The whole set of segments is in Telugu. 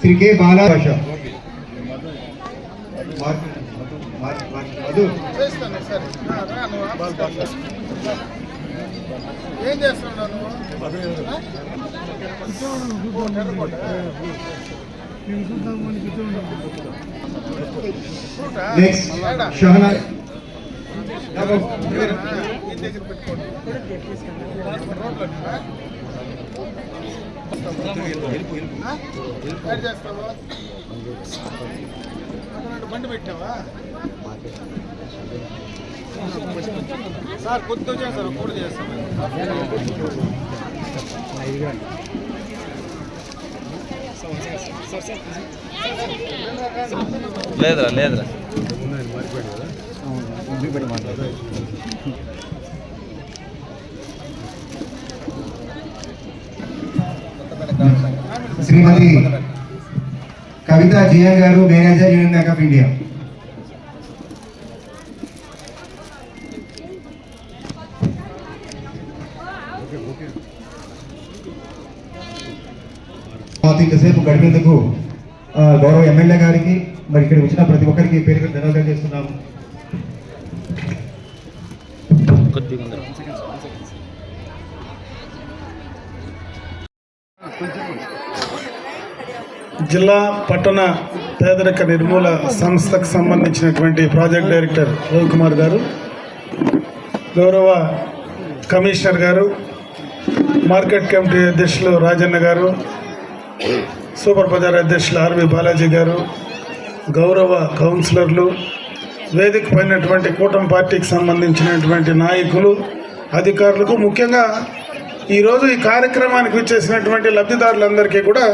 శ్రీ కే బాలా భాష మధు ఏం చేస్తున్నావు నువ్వు? నెక్స్ట్ షహనా బండి పెట్టావా సార్ కొద్దిగా సార్ కూడా చేస్తాను లేదురా లేదురా. శ్రీమతి కవిత జియా గారు manager union bank of India. Okay okay మాకు ఇంతసేపు గడిపేందుకు గౌరవ ఎమ్మెల్యే గారికి మరి ఇక్కడ వచ్చిన ప్రతి ఒక్కరికి పేరు ధన్యవాదాలు చేస్తున్నాము. జిల్లా పట్టణ పేదరిక నిర్మూల సంస్థకు సంబంధించినటువంటి ప్రాజెక్ట్ డైరెక్టర్ రవికుమార్ గారు గౌరవ కమిషనర్ గారు మార్కెట్ కమిటీ అధ్యక్షులు రాజన్న గారు సూపర్ బజార్ అధ్యక్షులు ఆర్వి బాలాజీ గారు గౌరవ కౌన్సిలర్లు వేదిక పైనటువంటి కూటమి పార్టీకి సంబంధించినటువంటి నాయకులు అధికారులకు ముఖ్యంగా ఈరోజు ఈ కార్యక్రమానికి వచ్చేసినటువంటి లబ్ధిదారులందరికీ కూడా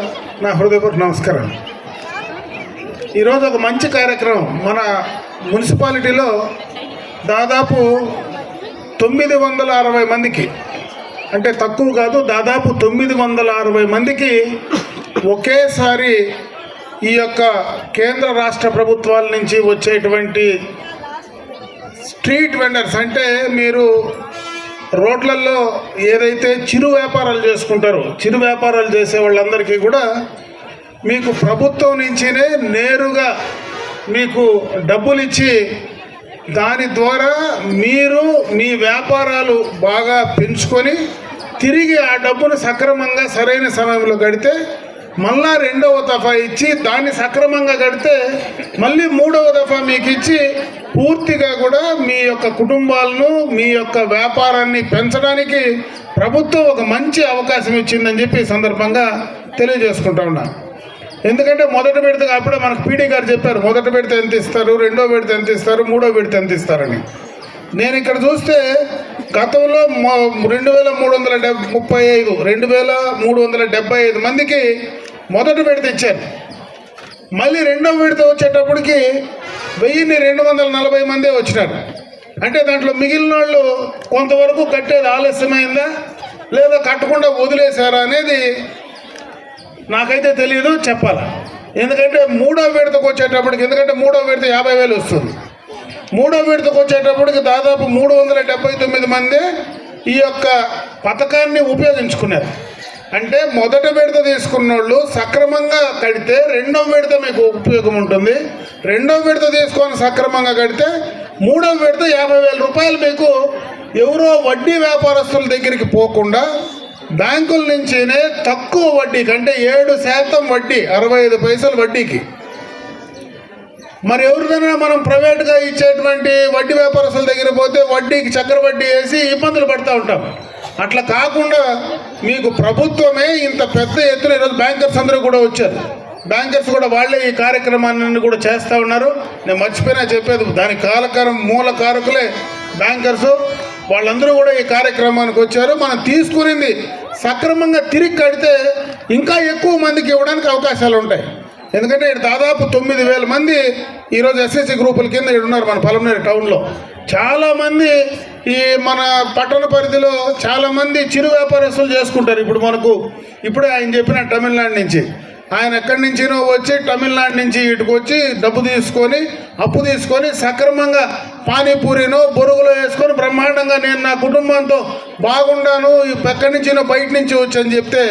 నా హృదయపూర్వక నమస్కారం ఈరోజు ఒక మంచి కార్యక్రమం. మన మున్సిపాలిటీలో దాదాపు తొమ్మిది వందల అరవై మందికి అంటే తక్కువ కాదు దాదాపు తొమ్మిది వందల అరవై మందికి ఒకేసారి ఈ యొక్క కేంద్ర రాష్ట్ర ప్రభుత్వాల నుంచి వచ్చేటువంటి స్ట్రీట్ వెండర్స్ అంటే మీరు రోడ్లలో ఏదైతే చిరు వ్యాపారాలు చేసుకుంటారో చిరు వ్యాపారాలు చేసే వాళ్ళందరికీ కూడా మీకు ప్రభుత్వం నుంచినే నేరుగా మీకు డబ్బులు ఇచ్చి దాని ద్వారా మీరు మీ వ్యాపారాలు బాగా పెంచుకొని తిరిగి ఆ డబ్బును సక్రమంగా సరైన సమయంలో గడితే మళ్ళా రెండవ దఫా ఇచ్చి దాన్ని సక్రమంగా కడితే మళ్ళీ మూడవ దఫా మీకు ఇచ్చి పూర్తిగా కూడా మీ యొక్క కుటుంబాలను మీ యొక్క వ్యాపారాన్ని పెంచడానికి ప్రభుత్వం ఒక మంచి అవకాశం ఇచ్చిందని చెప్పి సందర్భంగా తెలియజేసుకుంటా ఉన్నాను ఎందుకంటే మొదట పెడితే అప్పుడే మనకు పీడీ గారు చెప్పారు మొదట పెడితే ఎంత ఇస్తారు రెండో పెడితే ఎంత ఇస్తారు మూడో పెడితే ఎంత ఇస్తారని. నేను ఇక్కడ చూస్తే గతంలో రెండు వేల మూడు వందల డెబ్ ముప్పై ఐదు రెండు వేల మూడు వందల డెబ్బై ఐదు మందికి మొదటి విడత ఇచ్చారు. మళ్ళీ రెండో విడత వచ్చేటప్పటికి వెయ్యిన్ని రెండు వందల నలభై మందే వచ్చినారు. అంటే దాంట్లో మిగిలిన వాళ్ళు కొంతవరకు కట్టేది ఆలస్యమైందా? లేదా కట్టకుండా వదిలేశారా అనేది నాకైతే తెలియదు చెప్పాలి? ఎందుకంటే మూడో విడతకు వచ్చేటప్పటికి ఎందుకంటే మూడో విడత యాభై వేలు వస్తుంది. మూడో విడతకు వచ్చేటప్పటికి దాదాపు మూడు వందల డెబ్బై తొమ్మిది మంది ఈ యొక్క పథకాన్ని ఉపయోగించుకున్నారు. అంటే మొదట విడత తీసుకున్న వాళ్ళు సక్రమంగా కడితే రెండవ విడత మీకు ఉపయోగం ఉంటుంది. రెండవ విడత తీసుకొని సక్రమంగా కడితే మూడవ విడత యాభై వేల రూపాయలు మీకు ఎవరో వడ్డీ వ్యాపారస్తుల దగ్గరికి పోకుండా బ్యాంకుల నుంచినే తక్కువ వడ్డీ కంటే ఏడు శాతం వడ్డీ అరవై ఐదు పైసలు వడ్డీకి. మరి ఎవరిదైనా మనం ప్రైవేట్గా ఇచ్చేటువంటి వడ్డీ వ్యాపారస్తుల దగ్గర పోతే వడ్డీకి చక్కెర వడ్డీ వేసి ఇబ్బందులు పడుతూ ఉంటాం. అట్లా కాకుండా మీకు ప్రభుత్వమే ఇంత పెద్ద ఎత్తున ఈరోజు బ్యాంకర్స్ అందరూ కూడా వచ్చారు. బ్యాంకర్స్ కూడా వాళ్ళే ఈ కార్యక్రమాన్ని కూడా చేస్తూ ఉన్నారు. నేను మర్చిపోయినా చెప్పేది దాని కాలకారం మూల కారకులే బ్యాంకర్స్ వాళ్ళందరూ కూడా ఈ కార్యక్రమానికి వచ్చారు. మనం తీసుకునింది సక్రమంగా తిరిగి కడితే ఇంకా ఎక్కువ మందికి ఇవ్వడానికి అవకాశాలు ఉంటాయి. ఎందుకంటే ఇక్కడ దాదాపు తొమ్మిది వేల మంది ఈరోజు ఎస్ఎస్సి గ్రూపుల కింద ఇక్కడ ఉన్నారు మన పలమనేరు టౌన్లో. చాలామంది ఈ మన పట్టణ పరిధిలో చాలామంది చిరు వ్యాపారస్తులు చేసుకుంటారు. ఇప్పుడు మనకు ఇప్పుడే ఆయన చెప్పిన తమిళనాడు నుంచి. ఆయన ఎక్కడి నుంచినో వచ్చి తమిళనాడు నుంచి ఇటుకు వచ్చి డబ్బు తీసుకొని అప్పు తీసుకొని సక్రమంగా పానీపూరినో బొరుగులో వేసుకొని బ్రహ్మాండంగా నేను నా కుటుంబంతో బాగుండాను ఎక్కడి నుంచినో బయట నుంచి వచ్చి అని చెప్తే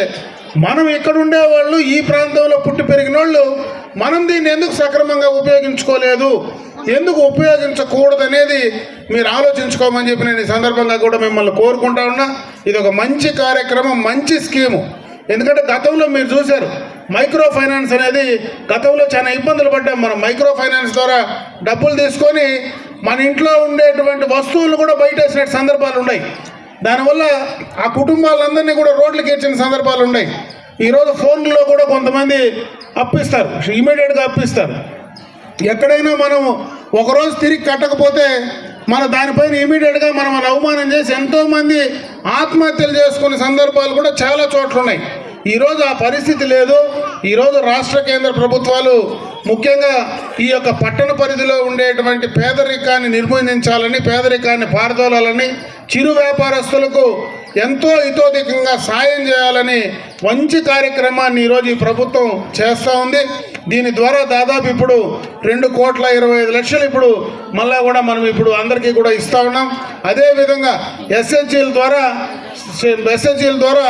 మనం ఇక్కడ ఉండేవాళ్ళు ఈ ప్రాంతంలో పుట్టి పెరిగిన వాళ్ళు మనం దీన్ని ఎందుకు సక్రమంగా ఉపయోగించుకోలేదు? ఎందుకు ఉపయోగించకూడదు అనేది మీరు ఆలోచించుకోమని చెప్పి నేను ఈ సందర్భంగా కూడా మిమ్మల్ని కోరుకుంటా ఉన్నా. ఇది ఒక మంచి కార్యక్రమం మంచి స్కీము. ఎందుకంటే గతంలో మీరు చూశారు మైక్రో ఫైనాన్స్ అనేది గతంలో చాలా ఇబ్బందులు పడ్డాం మనం. మైక్రో ఫైనాన్స్ ద్వారా డబ్బులు తీసుకొని మన ఇంట్లో ఉండేటువంటి వస్తువులు కూడా బయట వేసిన సందర్భాలు ఉన్నాయి. దానివల్ల ఆ కుటుంబాలందరినీ కూడా రోడ్లకి ఇచ్చిన సందర్భాలు ఉన్నాయి. ఈరోజు ఫోన్లో కూడా కొంతమంది అప్పిస్తారు ఇమీడియట్గా అప్పిస్తారు. ఎక్కడైనా మనం ఒకరోజు తిరిగి కట్టకపోతే మన దానిపైన ఇమీడియట్గా మనం అవమానం చేసి ఎంతోమంది ఆత్మహత్యలు చేసుకునే సందర్భాలు కూడా చాలా చోట్ల ఉన్నాయి. ఈరోజు ఆ పరిస్థితి లేదు. ఈరోజు రాష్ట్ర కేంద్ర ప్రభుత్వాలు ముఖ్యంగా ఈ యొక్క పట్టణ పరిధిలో ఉండేటువంటి పేదరికాన్ని నిర్మూలించాలని పేదరికాన్ని పారదోలాలని చిరు వ్యాపారస్తులకు ఎంతో హితోధికంగా సాయం చేయాలని మంచి కార్యక్రమాన్ని ఈరోజు ఈ ప్రభుత్వం చేస్తూ ఉంది. దీని ద్వారా దాదాపు ఇప్పుడు రెండు కోట్ల ఇరవై ఐదు లక్షలు ఇప్పుడు మళ్ళా కూడా మనం ఇప్పుడు అందరికీ కూడా ఇస్తూ ఉన్నాం. అదేవిధంగా ఎస్హెచ్ఎల్ ద్వారా ఎస్హెచ్ఎల్ ద్వారా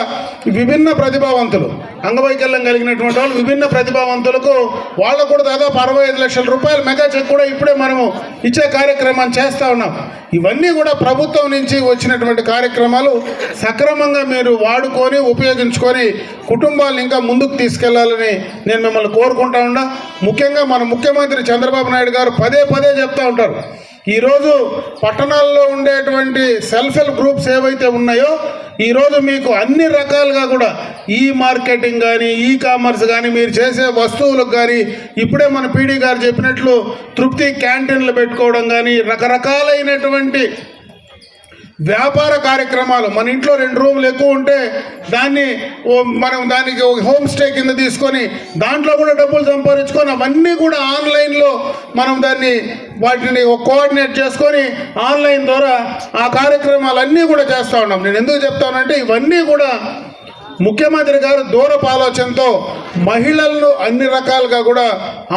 విభిన్న ప్రతిభావంతులు అంగవైకల్యం కలిగినటువంటి వాళ్ళు విభిన్న ప్రతిభావంతులకు వాళ్ళకు కూడా దాదాపు అరవై ఐదు లక్షల రూపాయలు మెగా చెక్ కూడా ఇప్పుడే మనము ఇచ్చే కార్యక్రమాన్ని చేస్తూ ఉన్నాం. ఇవన్నీ కూడా ప్రభుత్వం నుంచి వచ్చినటువంటి కార్యక్రమాలు సక్రమంగా మీరు వాడుకొని ఉపయోగించుకొని కుటుంబాలను ఇంకా ముందుకు తీసుకెళ్ళాలని నేను మిమ్మల్ని కోరుకుంటా ఉన్నా. ముఖ్యంగా మన ముఖ్యమంత్రి చంద్రబాబు నాయుడు గారు పదే పదే చెప్తా ఉంటారు. ఈరోజు పట్టణాల్లో ఉండేటువంటి సెల్ఫ్ హెల్ప్ గ్రూప్స్ ఏవైతే ఉన్నాయో ఈరోజు మీకు అన్ని రకాలుగా కూడా ఈ మార్కెటింగ్ కానీ ఈ కామర్స్ కానీ మీరు చేసే వస్తువులకు కానీ ఇప్పుడే మన పీడీ గారు చెప్పినట్లు తృప్తి క్యాంటీన్లు పెట్టుకోవడం కానీ రకరకాలైనటువంటి వ్యాపార కార్యక్రమాలు. మన ఇంట్లో రెండు రూములు ఎక్కువ ఉంటే దాన్ని మనం దానికి ఒక హోమ్ స్టే కింద తీసుకొని దాంట్లో కూడా డబ్బులు సంపాదించుకొని అవన్నీ కూడా ఆన్లైన్లో మనం దాన్ని వాటిని కోఆర్డినేట్ చేసుకొని ఆన్లైన్ ద్వారా ఆ కార్యక్రమాలన్నీ కూడా చేస్తూ ఉన్నాం. నేను ఎందుకు చెప్తానంటే ఇవన్నీ కూడా ముఖ్యమంత్రి గారు దూరపు ఆలోచనతో మహిళలను అన్ని రకాలుగా కూడా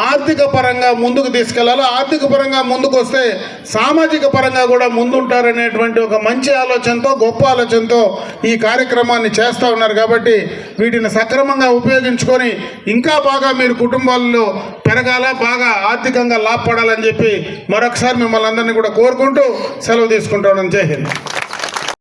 ఆర్థిక పరంగా ముందుకు తీసుకెళ్ళాలి. ఆర్థిక పరంగా ముందుకు వస్తే సామాజిక పరంగా కూడా ముందుంటారనేటువంటి ఒక మంచి ఆలోచనతో గొప్ప ఆలోచనతో ఈ కార్యక్రమాన్ని చేస్తూ ఉన్నారు కాబట్టి వీటిని సక్రమంగా ఉపయోగించుకొని ఇంకా బాగా మీరు కుటుంబాల్లో పెరగాల బాగా ఆర్థికంగా లాభపడాలని చెప్పి మరొకసారి మిమ్మల్ని అందరినీ కూడా కోరుకుంటూ సెలవు తీసుకుంటాను జై హింద్.